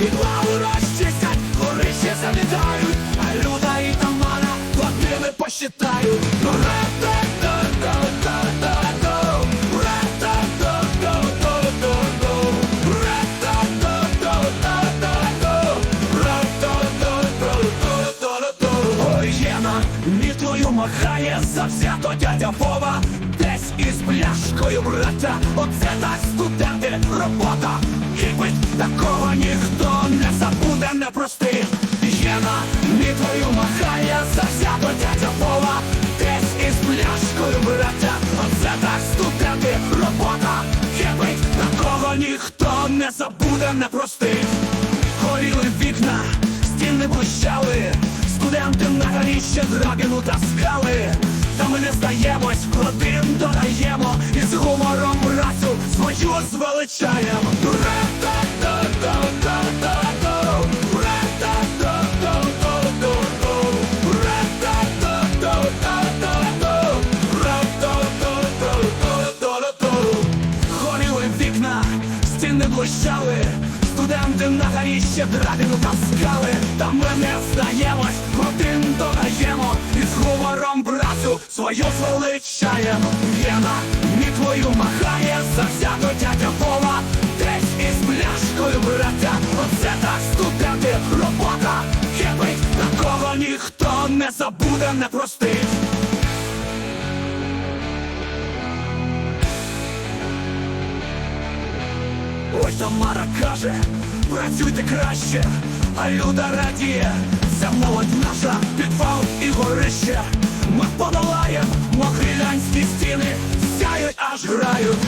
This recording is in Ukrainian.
від лаву розчистять, гори ще залітають, а люда і тамара платили посчитають. Мітлою махає завзято дядя Вова Десь із пляшкою брата, оце так студенти робота. Кипить, такого ніхто не забуде, не прости. Єна, мітлою махає завзято дядя Вова Десь із пляшкою брата Оце так студенти. Робота Кипить, такого ніхто не забуде, не прости. Горіли вікна, стіни блищали, студенти на горіще драбіну таскали. Ра-та-та-та-та-та-та. Ра-та-та-та-та-та-та. Ра-та-та-та-та-та-та. Горіли вікна, стіни блищали, студенти на горіще драбіну таскали, та ми не здаємось, один додаємо і з гумором брату свою звеличаємо. Єна мітлою махає завзято не забуде, не простить. Ой, Тамара каже, працюйте краще, а Люда радіє, ця молодь наша, підвал і горище. Ми подолаєм могилянські стіни, сяють аж грають.